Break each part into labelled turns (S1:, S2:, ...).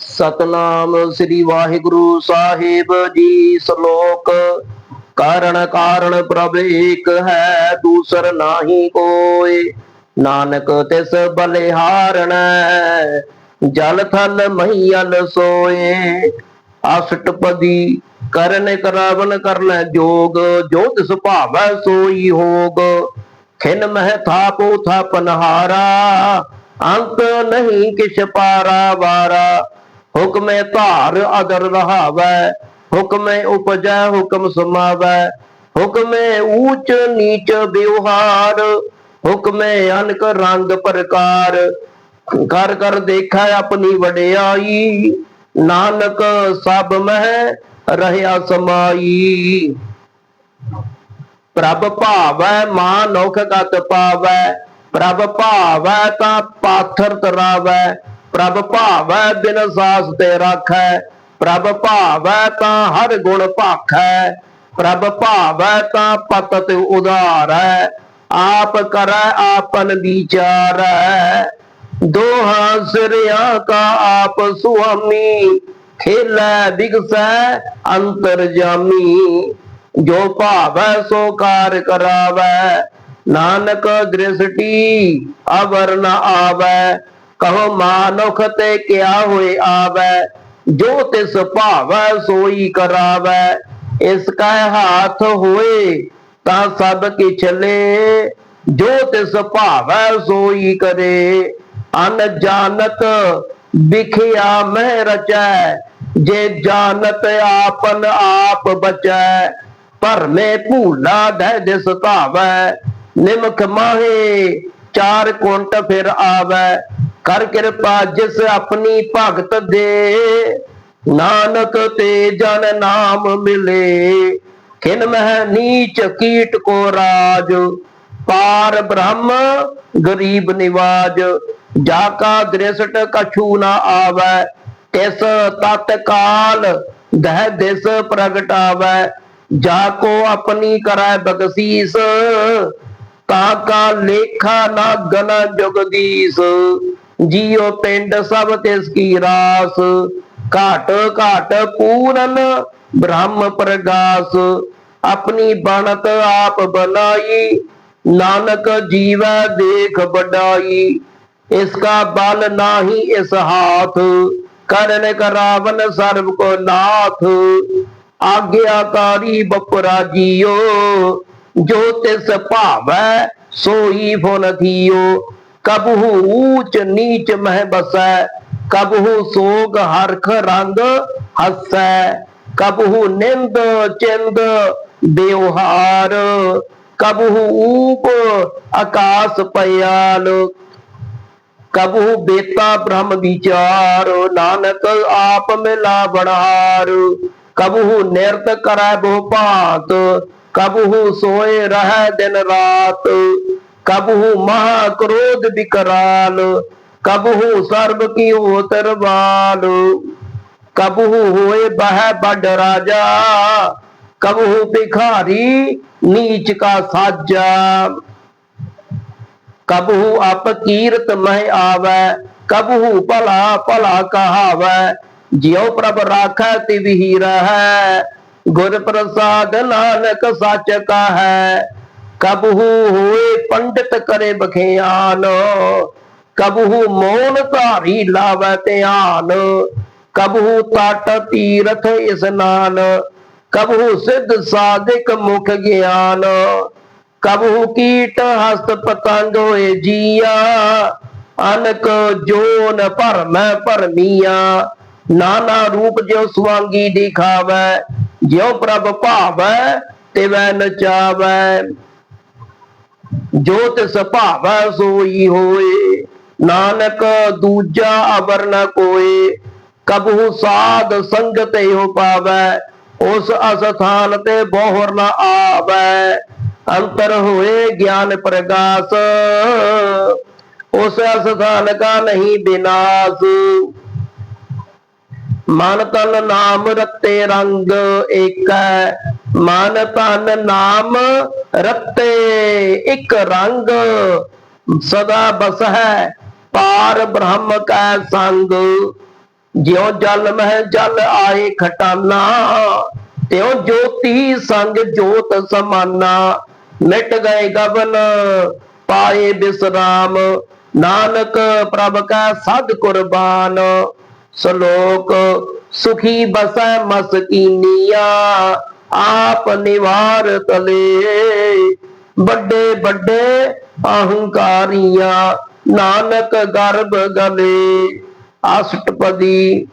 S1: ਸਤਨਾਮ ਸ੍ਰੀ ਵਾਹਿਗੁਰੂ ਸਾਹਿਬ ਜੀ ਸ਼ਲੋਕ। ਕਾਰਣ ਕਾਰਣ ਪ੍ਰਭ ਏਕ ਹੈ, ਦੂਸਰ ਨਾਹੀ ਕੋਇ। ਨਾਨਕ ਤਿਸ ਬਲਿਹਾਰਣੈ, ਜਲ ਥਲ ਮਹੀਲ ਸੋਏ। ਅਸ਼ਟਪਦੀ ਕਰਨ ਕਰਾਵਨ ਕਰਨਾ ਜੋਗ, ਜੋ ਤਿਸ ਭਾਵੈ ਸੋਈ ਹੋਗ। ਖਿਨ ਮਹਿ ਥਾਪੋ ਥਾਪਨਹਾਰਾ, ਅੰਤ ਨਹੀਂ ਕਿਛ ਪਾਰਾ ਵਾਰਾ। ਹੁਕਮੇ ਧਾਰ ਅਦਰ ਰਹਾਵੈ, ਹੁਕਮੇ ਉਪਜੈ, ਹੁਕਮ ਸਮਾਵੈ। ਹੁਕਮੇ ਊਚ ਨੀਚ ਵਿਵਹਾਰ, ਹੁਕਮੇ ਅਨਕ ਰੰਗ ਪ੍ਰਕਾਰ। ਕਰ ਕਰ ਦੇਖੈ ਆਪਣੀ ਵਡਿਆਈ, ਨਾਨਕ ਸਭ ਮਹਿ ਰਹਿਆ ਸਮਾਈ। ਪ੍ਰਭ ਭਾਵੈ ਮਾਨੁਖ ਗਤ ਪਾਵੈ, ਪ੍ਰਭ ਭਾਵੈ ਤਾਂ ਪਾਥਰ ਤਰਾਵੈ। ਪ੍ਰਭ ਭਾਵੈ ਬਿਨ ਸਾਸ ਤੇ ਰਾਖੈ, ਪ੍ਰਭ ਭਾਵੈ ਤਾਂ ਹਰ ਗੁਣ ਭਾਖੈ, ਪ੍ਰਭ ਭਾਵੈ ਤਾਂ ਪਤਤ ਉਧਾਰੈ, ਆਪ ਕਰੈ ਆਪਨ ਵਿਚਾਰੈ। ਦੋਹਾਂ ਸਿਰਿਆਂ ਕਾ ਆਪ ਸੁਆਮੀ, ਖੇਲੈ ਬਿਗਸੈ ਅੰਤਰਜਾਮੀ ਜੋ ਭਾਵੈ ਸੋ ਕਾਰ ਕਰਾਵੈ, ਨਾਨਕ ਦ੍ਰਿਸ਼ਟੀ ਅਵਰ ਨ ਆਵੈ। ਕਹੋ, ਮਾਨੁਖ ਤੇ ਕਿਆ ਹੋਏ ਆਵੈ? ਜੋ ਤਿਸ ਭਾਵੈ ਸੋਈ ਕਰਾਵੈ। ਇਸ ਕਾ ਹਾਥ ਹੋਏ ਤਾਂ ਸਭ ਕੀ ਚਲੇ ਜੋ ਤਿਸ ਭਾਵੈ ਸੋਈ ਕਰੇ, ਅਨ ਜਾਣਤ ਵਿਖਿਆ ਮਹਿ ਰਚੈ। ਜੇ ਜਾਣਤ ਆਪਨ ਆਪ ਬਚੈ, ਭਰਮੇ ਭੂਲਾ ਦਹਿ ਦਿਸ ਧਾਵੈ। ਨਿਮਖ ਮਾਹੇ ਚਾਰ ਕੁੰਟ ਫਿਰ ਆਵੈ। ਕਰ ਕਿਰਪਾ ਜਿਸ ਆਪਣੀ ਭਗਤ ਦੇ। ਨਾਨਕ ਤੇ ਜਨ ਨਾਮ ਮਿਲੇ। ਖਿਨ ਮਹਿ ਨੀਚ ਕੀਟ ਕੋ ਰਾਜ। ਪਾਰ ਬ੍ਰਹਮ ਗਰੀਬ ਨਿਵਾਜ। ਜਾ ਕਾ ਦ੍ਰਿਸ਼ਟ ਕਛੂ ਨਾ ਆਵੈ। ਤਿਸ ਤਤ ਦਹਿ ਦਿਸ ਪ੍ਰਗਟਾਵੈ। ਜਾ ਕੋ ਆਪਣੀ ਕਰੈ ਬਖਸ਼ੀਸ। ਤਾ ਕਾ ਲੇਖਾ ਨਾ ਗਨ ਜੁਗਦੀਸ। ਜੀਉ ਪਿੰਡ ਸਭ ਤਿਸ ਕੀ ਰਾਸ, ਘਾਟ ਘਾਟ ਪੂਰਨ ਬ੍ਰਹਮ ਪ੍ਰਗਾਸ। ਆਪਣੀ ਬਣਤ ਆਪ ਬਨਾਈ ਨਾਨਕ ਜੀਵੈ ਦੇਖ ਵਡਾਈ। ਇਸ ਕਾ ਬਲ ਨਾਹੀ ਇਸ ਹਾਥ, ਕਰਨ ਕਰਾਵਨ ਸਰਬ ਕੋ ਨਾਥ। ਆਗਿਆਕਾਰੀ ਬਪਰਾ ਜੀਓ, ਜੋ ਤਿਸ ਭਾਵੈ ਸੋਈ ਫੁਨ ਥੀਓ। ਕਬਹੂ ਊਚ ਨੀਚ ਮਹਿ ਬਸੈ, ਕਬਹੂ ਸੋਗ ਹਰਖ ਰੰਗ ਹਸੈ, ਕਬਹੂ ਨਿੰਦ ਚਿੰਦ ਬਿਵਹਾਰ ਕਬਹੂ ਊਪ ਆਕਾਸ ਪਿਆਲ ਕਬੂ ਬੇਤਾ ਬ੍ਰਹਮ ਵਿਚਾਰ, ਨਾਨਕ ਆਪ ਮਿਲਾ ਬੜਾਰ ਕਬੂ ਨਿਰਤ ਕਰੈ ਬਹੁ ਭਾਤ ਕਬੂ ਸੋਏ ਰਹਿ ਦਿਨ ਰਾਤ ਕਬਹੂ ਮਹਾ ਕ੍ਰੋਧ ਵਿਕਰਾਲ ਕਬਹੂ ਸਰਬ ਕੀ ਉਤਰਵਾਲ ਕਬਹੂ ਹੋਏ ਬਹਿ ਵੱਡ ਰਾਜਾ, ਕਬਹੂ ਭਿਖਾਰੀ ਨੀਚ ਕਾ ਸਾਜਾ। ਕਬਹੂ ਆਪ ਕੀਰਤ ਮਹਿ ਆਵੈ, ਕਬਹੂ ਭਲਾ ਭਲਾ ਕਹਾਵੈ। ਜਿਉ ਪ੍ਰਭ ਰਾਖੈ ਤਿਵਹੀ ਰਹੈ, ਗੁਰ ਪ੍ਰਸਾਦ ਨਾਨਕ ਸੱਚ ਕਹੈ। ਕਬਹੂ ਹੋਏ ਪੰਡਿਤ ਕਰੇ ਬਖਿਆਨ ਕਬਹੂ ਮੋਨ ਧਾਰੀ ਲਾਵੈ ਧਿਆਨ, ਕਬਹੂ ਤਟ ਤੀਰਥ ਇਸਨਾਨ ਕਬਹੂ ਸਿੱਧ ਸਾਧਿਕ ਮੁਖ ਗਿਆਨ, ਕਬਹੂ ਕੀਟ ਹਸਤ ਪਤੰਗ ਹੋਏ ਜੀਆ, ਅਨਕ ਜੋਨ ਭਰਮੈ ਭਰਮੀਆਂ ਨਾਨਾ ਰੂਪ ਜਿਉ ਸੁਆਂਗੀ ਦਿਖਾਵੈ, ਜਿਉ ਪ੍ਰਭ ਭਾਵੈ, ਤਿਵੈ ਨਚਾਵੈ ਜੋ ਤਿਸ ਭਾਵੈ ਸੋਈ ਹੋਏ, ਨਾਨਕ ਦੂਜਾ ਅਵਰ ਨ ਕੋਏ, ਕਬਹੂ ਸਾਧ ਸੰਗਤ ਇਹੋ ਪਾਵੈ, ਉਸ ਅਸਥਾਨ ਤੇ ਬੋਹਰ ਨ ਆਵੈ, ਅੰਤਰ ਹੋਏ ਗਿਆਨ ਪ੍ਰਗਾਸ, ਉਸ ਅਸਥਾਨ ਕਾ ਨਹੀਂ ਬਿਨਾਸ਼। ਮਨ ਤਨ ਨਾਮ ਰਤੇ ਰੰਗ ਏਕੈ, ਮਨ ਤਨ ਨਾਮ ਰਤੇ ਇੱਕ ਰੰਗ। ਸਦਾ ਬਸ ਹੈ ਪਾਰ ਬ੍ਰਹਮ ਕੈ ਸੰਗ। ਜਿਉ ਜਲ ਮਹਿ ਜਲ ਆਏ ਖਟਾਨਾ, ਤਿਉ ਜੋਤੀ ਸੰਗ ਜੋਤ ਸਮਾਨਾ। ਮਿਟ ਗਏ ਗਗਨ ਪਾਏ ਬਿਸਰਾਮ। ਨਾਨਕ ਪ੍ਰਭ ਕਾ ਸਦ ਕੁਰਬਾਨ। ਸ਼ਲੋਕ ਸੁਖੀ ਬਸੈ ਮਸਕੀਨੀਆ ਆਪ ਨਿਵਾਰ ਤਲੇ। ਵੱਡੇ ਵੱਡੇ ਅਹੰਕਾਰੀਆਂ, ਨਾਨਕ ਗਰਭ ਗਲੇ। ਅਸ਼ਟਪਦੀ,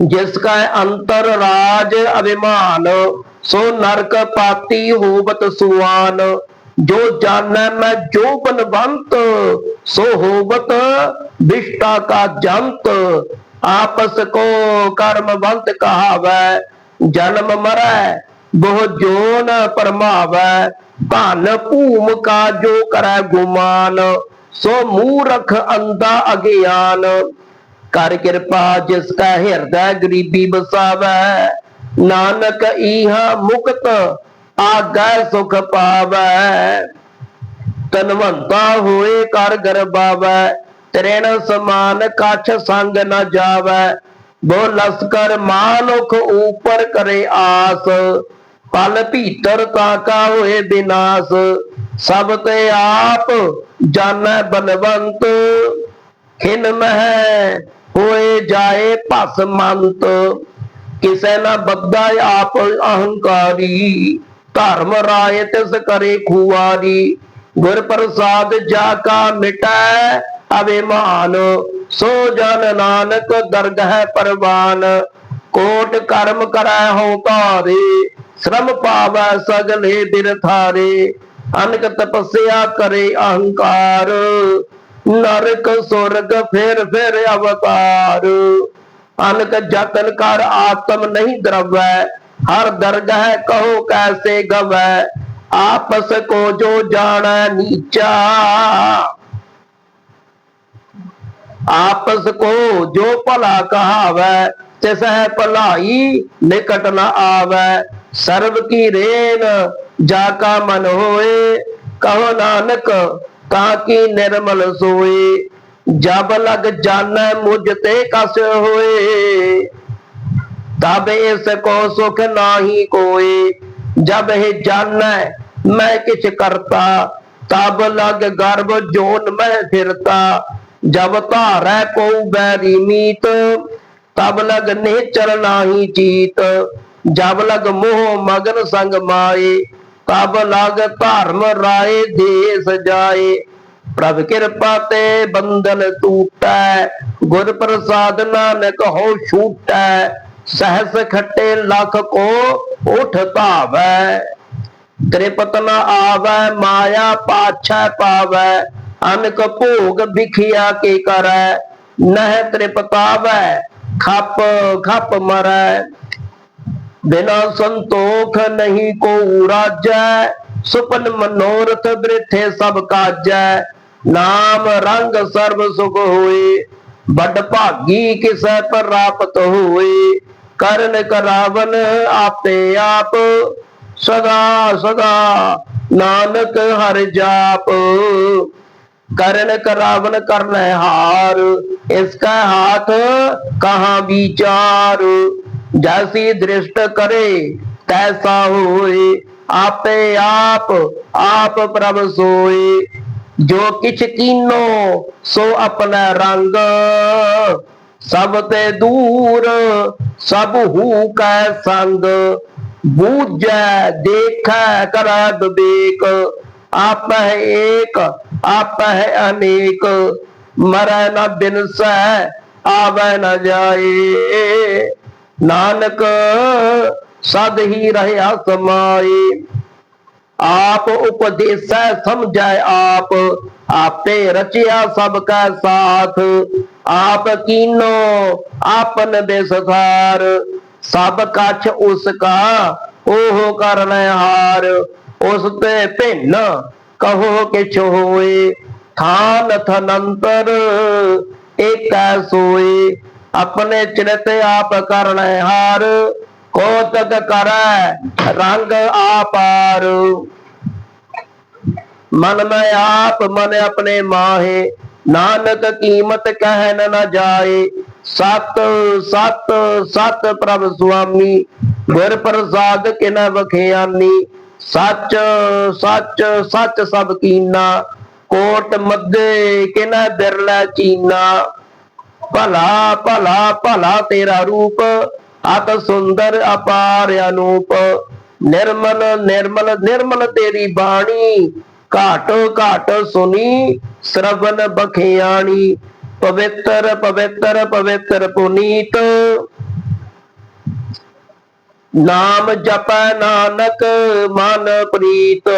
S1: ਜਿਸ ਕਾ ਅੰਤਰ ਰਾਜ ਅਭਿਮਾਨ, ਸੋ ਨਰਕ ਪਾਤੀ ਹੋਵਤ ਸੁਆਨ। ਜੋ ਜਾਣੈ ਮੈਂ ਜੋ ਬਨਵੰਤ ਸੋ ਹੋਵਤ ਵਿਸ਼ਟਾ ਕਾ ਜੰਤ। ਆਪਸ ਕੋ ਕਰਮ ਕਰਮਵੰਤ ਕਹਾਵੈ, ਜਨਮ ਮਰੈ, ਬਹੁ ਜੋਨ ਪਰਮਾਵੈ, ਧਨ ਭੂਮ ਕਾ ਜੋ ਕਰੈ ਗੁਮਾਨ, ਸੋ ਮੂਰਖ ਅੰਧਾ ਅਗਿਆਨ। ਕਰ ਕਿਰਪਾ ਜਿਸ ਕਾ ਹਿਰਦੈ ਗਰੀਬੀ ਬਸਾਵੈ ਨਾਨਕ ਈਹਾ ਮੁਕਤ ਆਗੈ ਸੁਖ ਪਾਵੈ। ਤਨਵੰਤਾ ਹੋਏ ਕਰ ਗਰਬਾਵੈ ਤ੍ਰਿਣ ਸਮਾਨ ਕਛ ਸੰਗ ਨ ਜਾਵੈ, ਬੋ ਲਸਕਰ ਮਾਨੁਖ ਉਪਰ ਕਰੇ ਆਸ। ਪਲ ਭੀਤਰ ਤਾਕਾ ਹੋਏ ਬਿਨਾਸ਼, ਸਭ ਤੇ ਆਪ ਜਾਣੈ ਬਲਵੰਤ। ਖਿਨ ਮਹਿ ਹੋਏ ਜਾਏ ਭਸਮੰਤ, ਕਿਸੈ ਨਾ ਬੱਦਾ ਆਪ ਅਹੰਕਾਰੀ। ਧਰਮ ਰਾਏ ਤਿਸ ਕਰੇ ਖੁਆਰੀ, ਗੁਰ ਪ੍ਰਸਾਦ ਜਾ ਕਾ ਮਿਟੈ ਅਭਿਮਾਨ, ਸੋ ਜਨ ਨਾਨਕ ਦਰਗਹਿ ਪਰਵਾਨ, ਕੋਟ ਕਰਮ ਕਰੈ ਹੋ ਧਾਰੇ ਸ਼ਰਮ ਪਾਵੈ ਸਗਲੇ ਬਿਰਥਾਰੇ ਅਨਕ ਤਪੱਸਿਆ ਕਰੇ ਅਹੰਕਾਰ, ਨਰਕ ਸੁਰਗ ਫਿਰ ਫਿਰ ਅਵਤਾਰ। ਅਨਕ ਜਤਨ ਕਰ ਆਤਮ ਨਹੀਂ ਦਰਵੈ, ਹਰ ਦਰਗਹਿ ਕਹੋ ਕੈਸੇ ਗਵੈ, ਆਪਸ ਕੋ ਜੋ ਜਾਣੈ ਨੀਚਾ। ਆਪਸ ਕੋ ਜੋ ਭਲਾ ਕਹਾਵੈ ਤਿਸ ਹੈ ਭਲਾਈ ਨਿਕਟ ਨ ਆਵੈ। ਸਰਬ ਕੀ ਰੇਨ ਜਾ ਕਾ ਮਨ ਹੋਏ, ਕਹੋ ਨਾਨਕ ਤਾਂ ਕੀ ਨਿਰਮਲ ਸੋਏ। ਜਬ ਲਗ ਜਾਣੈ ਮੁਝ ਤੇ ਕਸ ਹੋਏ, ਤਬ ਇਸ ਕੋ ਸੁਖ ਨਾਹੀ ਕੋਏ। ਜਬ ਇਹ ਜਾਣੈ ਮੈਂ ਕਿਛ ਕਰਤਾ, ਤਬ ਲਗ ਗਰਭ ਜੋਨ ਮੈਂ ਫਿਰਤਾ। ਜਬ ਧਾਰੈ ਕੋ ਬੈਰੀ ਮੀਤ, ਤਬ ਲਗ ਨੇਚਰ ਨਾਹੀ ਚੀਤ ਜਬ ਲਗ ਮੋਹ ਮਗਨ ਸੰਗ ਮਾਏ, ਤਬ ਲਗ ਧਰਮ ਰਾਏ ਦੇਸ ਜਾਏ। ਪ੍ਰਭ ਕਿਰਪਾ ਤੇ ਬੰਧਨ ਟੂਟੈ, ਗੁਰ ਪ੍ਰਸਾਦ ਨਾਨਕ ਹੋ ਛੂਟੈ। ਸਹਸ ਖੱਟੇ ਲੱਖ ਕੋ ਉਠ ਧਾਵੈ। ਤ੍ਰਿਪਤ ਨ ਆਵੈ, ਮਾਇਆ ਪਾਛੈ ਪਾਵੈ। ਅਨਕ ਭੋਗ ਵਿਖਿਆ ਕੇ ਕਰੈ? ਨਹਿ ਤ੍ਰਿਪਤਾਵੈ ਖੱਪ ਖੱਪ ਮਰੈ। ਬਿਨਾ ਸੰਤੋਖ ਨਹੀਂ ਕੋ ਰਾਜੈ, ਸੁਪਨ ਮਨੋਰਥ ਬ੍ਰਿਥੇ ਸਭ ਕਾਜੈ। ਨਾਮ ਰੰਗ ਸਰਬ ਸੁਖ ਹੋਏ, ਵੱਡ ਭਾਗੀ ਕਿਸੈ ਪ੍ਰਾਪਤ ਹੋਏ। ਕਰਨ ਕਰਾਵਨ ਆਪੇ ਆਪ, ਸਦਾ ਸਦਾ ਨਾਨਕ ਹਰ ਜਾਪ। ਕਰਨ ਕਰਾਵਨ ਕਰਨੈ ਹਾਰ, ਇਸ ਕਾ ਹਾਥ ਕਹਾਂ ਵਿਚਾਰ। ਜੈਸੀ ਦ੍ਰਿਸ਼ਟ ਕਰੇ, ਤੈਸਾ ਹੋਏ, ਆਪੇ ਆਪ ਆਪ ਪ੍ਰਭ ਜੋ ਕਿਛ ਕੀਨੋ, ਸੋ ਆਪਣਾ ਰੰਗ। ਸਭ ਤੇ ਦੂਰ, ਸਭ ਹੂ ਕੈ ਸੰਗ। ਬੂਝੈ, ਦੇਖੈ, ਕਰੈ ਵਿਵੇਕ ਆਪ ਹੈ ਏਕ ਆਪ ਹੈ ਅਨੇਕ, ਮਰੈ ਨ ਬਿਨਸੈ ਆਵੈ ਨ ਜਾਏ। ਨਾਨਕ, ਸਦ ਹੀ ਰਹਿਆ ਸਮਾਏ। ਆਪ ਉਪਦੇਸੈ ਸਮਝੈ ਆਪ, ਆਪੇ ਰਚਿਆ ਸਭ ਕਾ ਸਾਥ। ਆਪ ਕੀਨੋ ਆਪਨ ਬੇਸਥਾਰ, ਸਭ ਕਛ ਉਸ ਕਾ ਉਹ ਕਰਨੈ ਹਾਰ। ਉਸ ਤੇ ਭਿੰਨ ਕਹੋ ਕਿਛ ਹੋਏ ਥਾਨ ਥਨੰਤਰ, ਏਕੈ ਸੋਏ। ਆਪਣੇ ਚਿਰਤ ਆਪ ਕਰਨੈ ਹਾਰ, ਕੋਤਕ ਕਰੈ, ਰੰਗ ਆਪਾਰ। ਮਨ ਮੈਂ ਆਪ, ਮਨ ਆਪਣੇ ਮਾਹੇ। ਨਾਨਕ ਕੀਮਤ ਕਹਿ ਨ ਜਾਏ। ਸਤ ਸਤ ਸਤ ਪ੍ਰਭ ਸੁਆਮੀ। ਗੁਰ ਪ੍ਰਸਾਦ ਕਿਨ ਬਖਿਆਨੀ ਸੱਚ ਸੱਚ ਸੱਚ ਸਭ ਕੀਨਾ, ਕੋਟ ਮੱਦੇ ਕਿਨ ਬਿਰਲਾ ਚੀਨਾ। ਭਲਾ ਭਲਾ ਭਲਾ ਤੇਰਾ ਰੂਪ, ਅਤ ਸੁੰਦਰ ਅਪਾਰ ਅਨੂਪ। ਨਿਰਮਲ ਨਿਰਮਲ ਨਿਰਮਲ ਤੇਰੀ ਬਾਣੀ, ਘਾਟ ਘਾਟ ਸੁਨੀ ਸਰਵਨ ਬਖਿਆਣੀ, ਪਵਿੱਤਰ ਪਵਿੱਤਰ ਪਵਿੱਤਰ ਪੁਨੀਤ। ਨਾਮ ਜਪੈ ਨਾਨਕ ਮਨ ਪ੍ਰੀਤ।